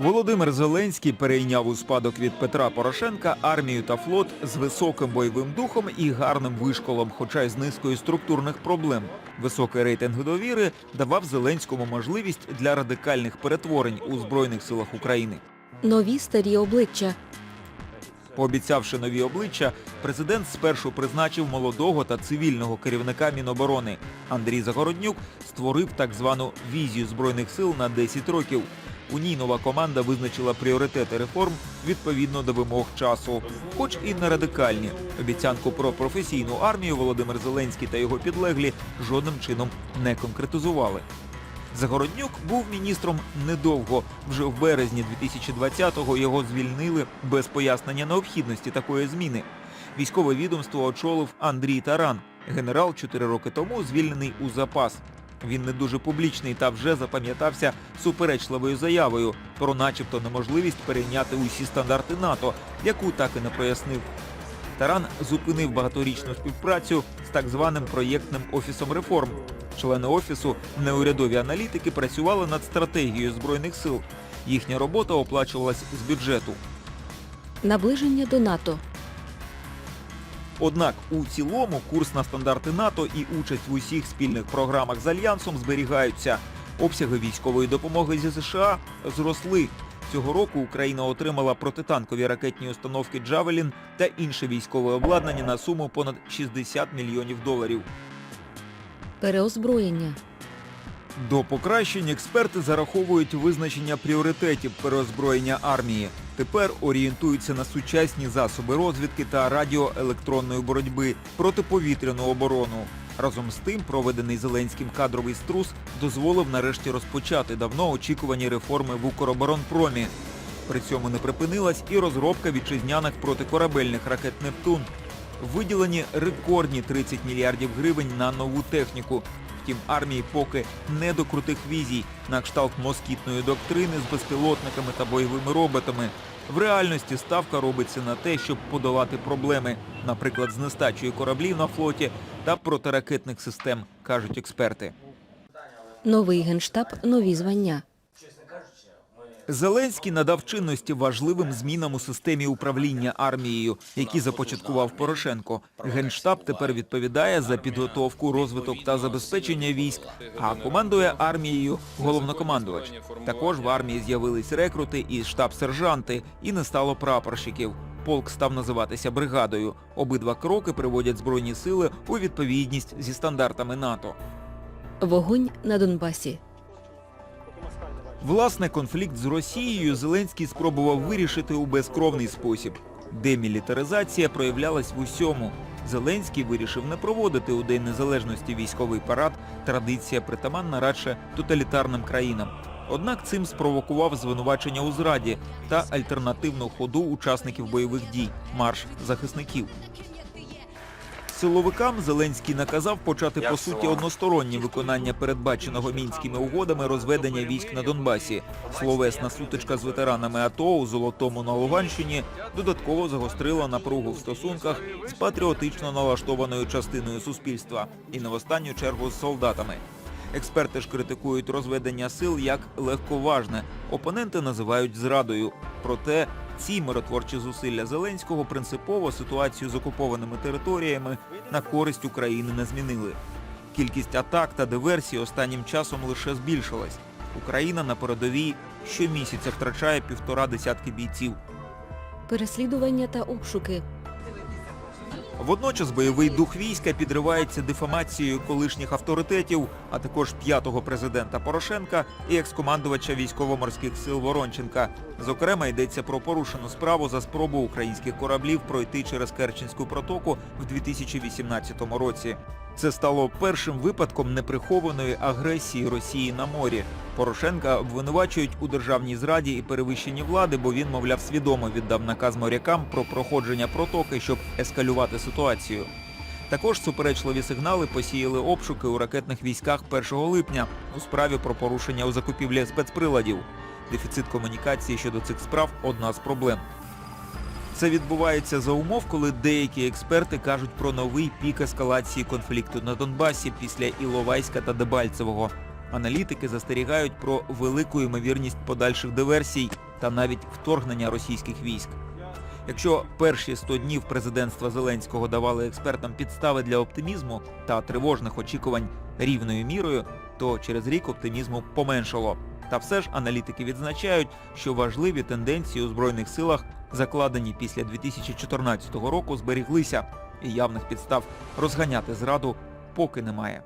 Володимир Зеленський перейняв у спадок від Петра Порошенка армію та флот з високим бойовим духом і гарним вишколом, хоча й з низкою структурних проблем. Високий рейтинг довіри давав Зеленському можливість для радикальних перетворень у збройних силах України. Нові старі обличчя. Пообіцявши нові обличчя, президент спершу призначив молодого та цивільного керівника Міноборони. Андрій Загороднюк створив так звану візію збройних сил на 10 років. У ній нова команда визначила пріоритети реформ відповідно до вимог часу, хоч і не радикальні. Обіцянку про професійну армію Володимир Зеленський та його підлеглі жодним чином не конкретизували. Загороднюк був міністром недовго. Вже в березні 2020-го його звільнили без пояснення необхідності такої зміни. Військове відомство очолив Андрій Таран. Генерал чотири роки тому звільнений у запас. Він не дуже публічний та вже запам'ятався суперечливою заявою про начебто неможливість перейняти усі стандарти НАТО, яку так і не прояснив. Таран зупинив багаторічну співпрацю з так званим проєктним офісом реформ. Члени офісу, неурядові аналітики, працювали над стратегією збройних сил. Їхня робота оплачувалась з бюджету. Наближення до НАТО. Однак у цілому курс на стандарти НАТО і участь в усіх спільних програмах з альянсом зберігаються. Обсяги військової допомоги зі США зросли. Цього року Україна отримала протитанкові ракетні установки Джавелін та інше військове обладнання на суму понад 60 мільйонів доларів. Переозброєння. До покращень експерти зараховують визначення пріоритетів переозброєння армії. Тепер орієнтуються на сучасні засоби розвідки та радіоелектронної боротьби, протиповітряну оборону. Разом з тим, проведений Зеленським кадровий струс дозволив нарешті розпочати давно очікувані реформи в Укроборонпромі. При цьому не припинилась і розробка вітчизняних протикорабельних ракет Нептун. Виділені рекордні 30 мільярдів гривень на нову техніку. Втім, армії поки не до крутих візій на кшталт москітної доктрини з безпілотниками та бойовими роботами. В реальності ставка робиться на те, щоб подолати проблеми, наприклад, з нестачею кораблів на флоті та протиракетних систем, кажуть експерти. Новий генштаб. Нові звання. Зеленський надав чинності важливим змінам у системі управління армією, які започаткував Порошенко. Генштаб тепер відповідає за підготовку, розвиток та забезпечення військ, а командує армією головнокомандувач. Також в армії з'явились рекрути і штаб-сержанти, і не стало прапорщиків. Полк став називатися бригадою. Обидва кроки приводять збройні сили у відповідність зі стандартами НАТО. Вогонь на Донбасі. Власне, конфлікт з Росією Зеленський спробував вирішити у безкровний спосіб. Демілітаризація проявлялась в усьому. Зеленський вирішив не проводити у День Незалежності військовий парад, традиція притаманна радше тоталітарним країнам. Однак цим спровокував звинувачення у зраді та альтернативну ходу учасників бойових дій марш захисників. Силовикам Зеленський наказав почати по суті одностороннє виконання передбаченого мінськими угодами розведення військ на Донбасі. Словесна сутичка з ветеранами АТО у Золотому на Луганщині додатково загострила напругу в стосунках з патріотично налаштованою частиною суспільства і не в останню чергу з солдатами. Експерти ж критикують розведення сил як легковажне. Опоненти називають зрадою. Проте ці миротворчі зусилля Зеленського принципово ситуацію з окупованими територіями на користь України не змінили. Кількість атак та диверсій останнім часом лише збільшилась. Україна на передовій щомісяця втрачає півтора десятки бійців. Переслідування та обшуки. Водночас бойовий дух війська підривається дефамацією колишніх авторитетів, а також п'ятого президента Порошенка і екс-командувача військово-морських сил Воронченка. Зокрема, йдеться про порушену справу за спробу українських кораблів пройти через Керченську протоку в 2018 році. Це стало першим випадком неприхованої агресії Росії на морі. Порошенка обвинувачують у державній зраді і перевищенні влади, бо він, мовляв, свідомо віддав наказ морякам про проходження протоки, щоб ескалювати ситуацію. Також суперечливі сигнали посіяли обшуки у ракетних військах 1 липня у справі про порушення у закупівлі спецприладів. Дефіцит комунікації щодо цих справ одна з проблем. Це відбувається за умов, коли деякі експерти кажуть про новий пік ескалації конфлікту на Донбасі після Іловайська та Дебальцевого. Аналітики застерігають про велику ймовірність подальших диверсій, та навіть вторгнення російських військ. Якщо перші 100 днів президентства Зеленського давали експертам підстави для оптимізму та тривожних очікувань рівною мірою, то через рік оптимізму поменшало. Та все ж аналітики відзначають, що важливі тенденції у Збройних силах, закладені після 2014 року, зберіглися, і явних підстав розганяти зраду поки немає.